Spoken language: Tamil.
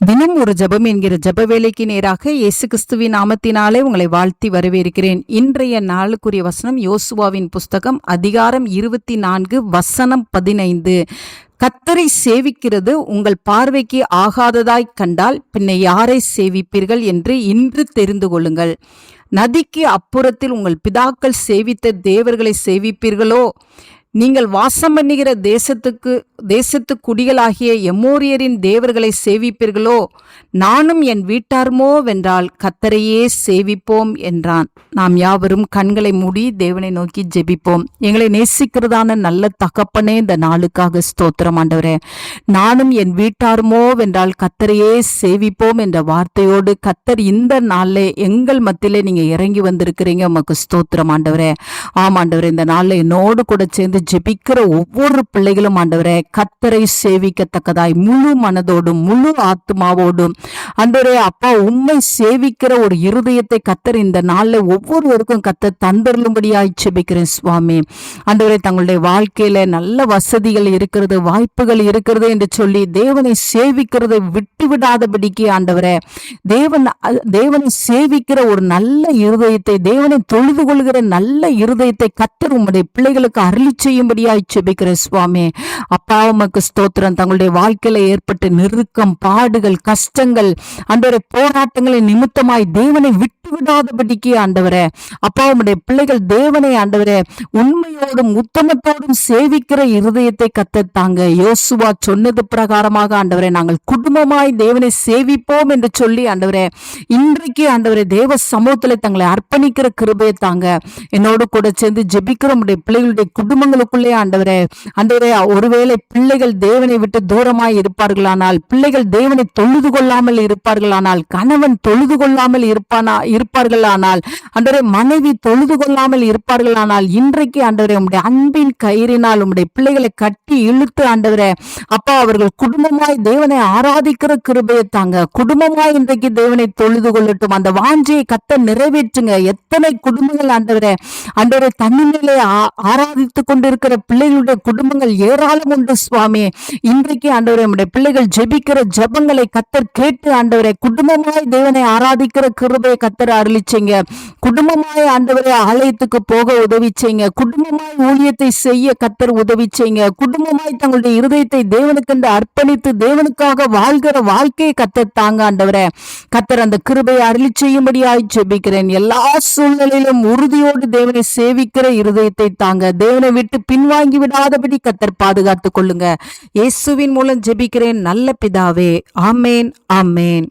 தினம் ஒரு ஜெபம் என்கிற ஜப வேலைக்கு நேராக இயேசு கிறிஸ்துவின் நாமத்தினாலே உங்களை வாழ்த்தி வரவேற்கிறேன். இன்றைய நாளுக்குரிய வசனம் யோசுவாவின் புஸ்தகம் அதிகாரம் இருபத்தி நான்கு வசனம் பதினைந்து. கத்தரை சேவிக்கிறது உங்கள் பார்வைக்கு ஆகாததாய் கண்டால் பின்ன யாரை சேவிப்பீர்கள் என்று இன்று தெரிந்து கொள்ளுங்கள். நதிக்கு அப்புறத்தில் உங்கள் பிதாக்கள் சேவித்த தேவர்களை சேவிப்பீர்களோ? நீங்கள் வாசம் பண்ணுகிற தேசத்துக்கு தேசத்து குடிகளாகிய எமோரியரின் தேவர்களை சேவிப்பீர்களோ? நானும் என் வீட்டார்மோ வென்றால் கத்தரையே சேவிப்போம் என்றான். நாம் யாவரும் கண்களை மூடி தேவனை நோக்கி ஜெபிப்போம். எங்களை நேசிக்கிறதான நல்ல தகப்பனே இந்த நாளுக்காக ஸ்தோத்திரம் ஆண்டவரே. நானும் என் வீட்டாருமோ வென்றால் கத்தரையே சேவிப்போம் என்ற வார்த்தையோடு கத்தர் இந்த நாளில் எங்கள் மத்தியிலே நீங்க இறங்கி வந்திருக்கிறீங்க உமக்கு ஸ்தோத்திரம் ஆண்டவரே. ஆமாண்டவரே இந்த நாளில் என்னோடு கூட சேர்ந்து ஜெபிக்கிற ஒவ்வொரு பிள்ளைகளும் ஆண்டவரே கத்தரை சேவிக்கத்தக்கதாய் முழு மனதோடும் முழு ஆத்மாவோடும் ஆண்டவரே அப்பா உண்மை சேவிக்கிற ஒரு இருதயத்தை கத்தர் இந்த நாளில் ஒவ்வொருவருக்கும் கத்த தந்தருளும்படியாய் ஜெபிக்கிறேன் சுவாமி. அன்றவரை தங்களுடைய வாழ்க்கையில நல்ல வசதிகள் இருக்கிறது வாய்ப்புகள் இருக்கிறது என்று சொல்லி தேவனை சேவிக்கிறதை விட்டு விடாதபடிக்கு ஆண்டவரே தேவன் தேவனை சேவிக்கிற ஒரு நல்ல இருதயத்தை தேவனை தொழுது கொள்கிற நல்ல இருதயத்தை கத்தர் உம்முடைய பிள்ளைகளுக்கு அருளி செய்யும்படியாய் ஜெபிக்கிறேன் சுவாமி. அப்பா உமக்கு ஸ்தோத்திரம். தங்களுடைய வாழ்க்கையில ஏற்பட்ட நெருக்கம் பாடுகள் கஷ்டங்கள் ஆண்டவரை போராட்டங்களின் நிமித்தமாய் தேவனை விட்டு விடாதபடிக்கு ஆண்டவரே. அப்பா உம்முடைய பிள்ளைகள் தேவனை ஆண்டவரே உண்மையோடும் உத்தமத்தோடும் சேவிக்கிற இருதயத்தை கத்தத்தாங்க. யோசுவா சொன்னது பிரகாரமாக ஆண்டவரே நாங்கள் குடும்பமாய் தேவனை சேவிப்போம் என்று சொல்லி ஆண்டவரே இன்றைக்கு ஆண்டவரே தேவ சமூகத்தில் தங்களை அர்ப்பணிக்கிற கிருபையை தாங்க. என்னோடு கூட சேர்ந்து ஜெபிக்கிற உடைய பிள்ளைகளுடைய குடும்பங்களுக்குள்ளே ஆண்டவரே ஆண்டவரே ஒருவேளை பிள்ளைகள் தேவனை விட்டு தூரமாய் இருப்பார்களானால் பிள்ளைகள் தேவனை தொழுது கொள்ளாமல் இருப்பார்களானால் கணவன் தொழுது கொள்ளாமல் இருப்பானா இருப்பார்கள் ஆனால் ஆண்டவரே மனைவி தொழுது கொள்ளாமல் இருப்பார்கள் ஆனால் இன்றைக்கு ஆண்டவரே உம்முடைய அன்பின் கயிறினால் உம்முடைய பிள்ளைகளை கட்டி இழுத்து ஆண்டவரே அப்பா அவர்கள் குடும்பமாய் தேவனை ஆராதிக்கிற கிருபையை தாங்க குடும்பமாய் இன்றைக்கு தேவனை தொழுது கொள்ளட்டும். அந்த வாஞ்சியை கத்த நிறைவேற்றுங்க. எத்தனை குடும்பங்கள் ஆண்டவரே ஆண்டவரை தன்னிலே ஆராதித்து கொண்டிருக்கிற பிள்ளைகளுடைய குடும்பங்கள் ஏராளம் உண்டு சுவாமி. இன்றைக்கு ஆண்டவரே நம்முடைய பிள்ளைகள் ஜெபிக்கிற ஜெபங்களை கத்தர் கேட்டு ஆண்டவரை குடும்பமாய் தேவனை ஆராதிக்கிற கிருபையை கத்தர் அருளிச்சீங்க. குடும்பமாய் ஆண்டவரை ஆலயத்துக்கு போக உதவி செய்யுங்க குடும்பமாய் ஊழியத்தை செய்ய கத்தர் உதவி செய்யுங்க குடும்பமாய் தங்களுடைய இருதயத்தை தேவனுக்கென்று அர்ப்பணித்து தேவனுக்காக வாழ்கிற வாழ்க்கையை கத்தர் தாங்க ஆண்டவரே. கத்தர் அந்த கிருபையை அருளி செய்யும்படியாய் ஜெபிக்கிறேன். எல்லா சூழ்நிலையிலும் உறுதியோடு தேவனை சேவிக்கிற இருதயத்தை தாங்க. தேவனை விட்டு பின்வாங்கி விடாதபடி கத்தர் பாதுகாத்துக் கொள்ளுங்க. இயேசுவின் மூலம் ஜெபிக்கிறேன். நல்ல பிதாவே. ஆமேன் ஆமேன்.